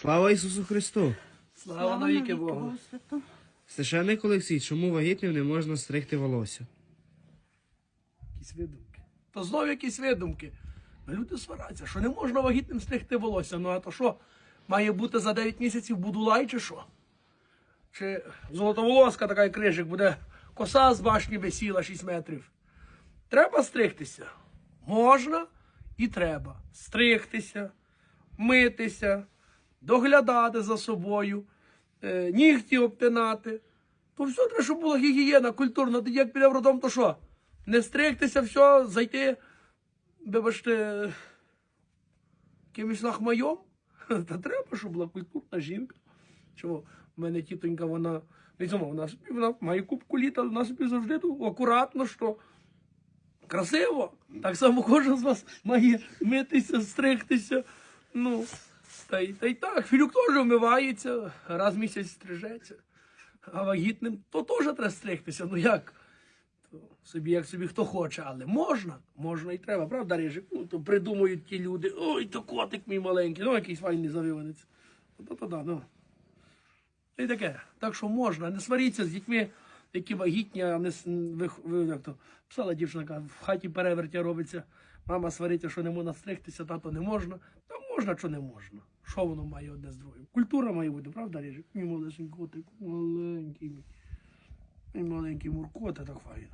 Слава Ісусу Христу! Слава навіки Богу. Священник Олексій, чому вагітним не можна стригти волосся? Якісь видумки. То знов якісь видумки. Ну, Люди свараться, що не можна вагітним стригти волосся. Ну а то що? Має бути за 9 місяців будулай чи що? Чи золотоволоска така як крижик буде коса з башні висіла 6 метрів. Треба стригтися? Можна і треба. Стригтися, митися, доглядати за собою, е, нігті обтинати. То все треба, щоб була гігієна культурна. Тоді як піде родом, то що? Не стригтися, все, зайти, вибачте, кимось лахмайом? Та треба, щоб була культурна жінка. Чого? В мене тітонька, вона, не цьому, вона собі вона має кубку літа, вона собі завжди тут акуратно, що красиво. Так само кожен з вас має митися, стригтися. Ну, та й, та й так. Філюк теж вмивається, раз в місяць стрижеться. А вагітним то теж треба стригтися. Ну як? То собі, як собі хто хоче, але можна, можна і треба, правда, Рижик? Ну, то придумують ті люди. Ой, то котик мій маленький, ну якийсь файний завиванець. То, то, да, ну. І таке. Так що можна, не сваріться з дітьми, які вагітні, а не як то писала дівчинка, в хаті перевертя робиться. Мама свариться, що не можна стригтися, тато не можна. Та можна, що не можна. Що воно має одне з другим? Культура має бути, правда, ріжик? Мій малесенький котик, маленький мій. Мій маленький муркота, так файно.